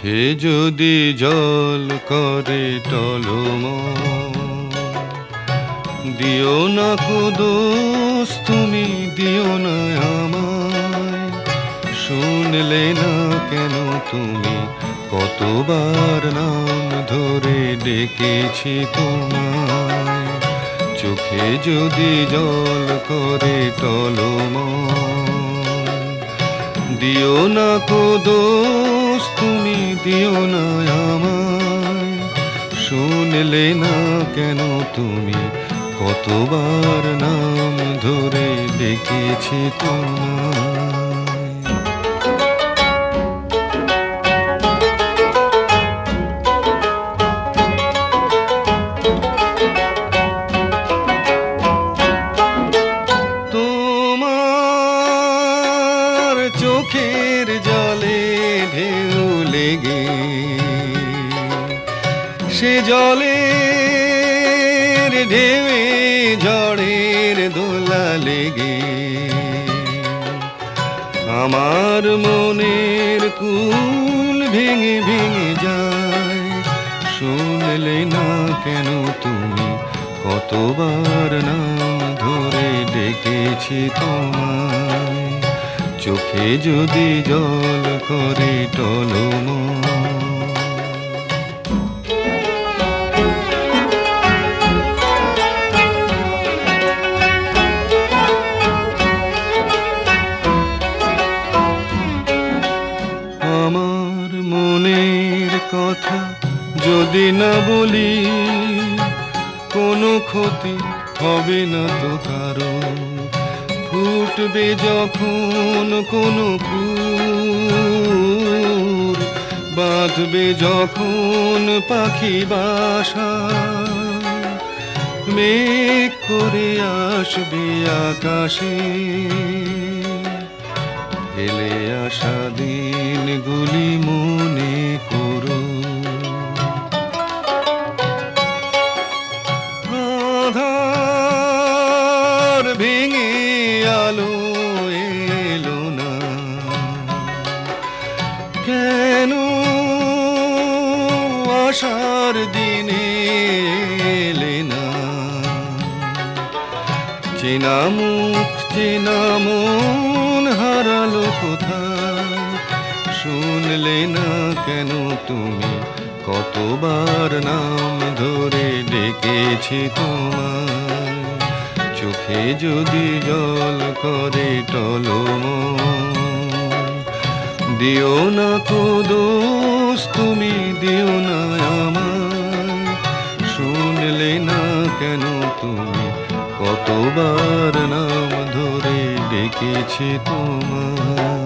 চোখে যদি জল করে টলম দিও না কুদোস তুমি দিও না আমায়। শুনলে না কেন তুমি? কতবার নাম ধরে ডেকেছি তোমায়। চোখে যদি জল করে টলম দিও না তুমি দিও না আমায়। শুনলে না কেন তুমি? কতবার নাম ধরে ডেকেছি তোমায়। তোমার চোখের জলে ঢেউ লেগে। সে জলের ঢেউয়ে, ঝড়ের দোলা লেগে। আমার মনের কুল ভেঙে ভেঙে যায়। শুনলে না কেন তুমি, কতবার নাম ধরে ডেকেছি তোমায়। চোখে যদি জল করে টলম আমার মনের কথা যদি না বলি, কোনো ক্ষতি হবে না তো কারও ফুটবে যখন কোনো ফুল বাঁধবে যখন পাখি বাসা। মেঘ করে আসবে আকাশে ফেলে আসা দিনগুলি মনে করো। আধার ভেঙে আলো এলো না। কেন আসার দিনে এলে না? চেনা মুখ চেনা মন হারালো কোথায়? শুনলে না কেন তুমি? কতবার নাম ধরে ডেকেছি তোমায়? চোখে যদি জল করে টলম দিও না দোষ, তুমি দিও না আমার শুনলে না কেন তুমি? কতবার নাম ধরে ডেকেছি তোমায়।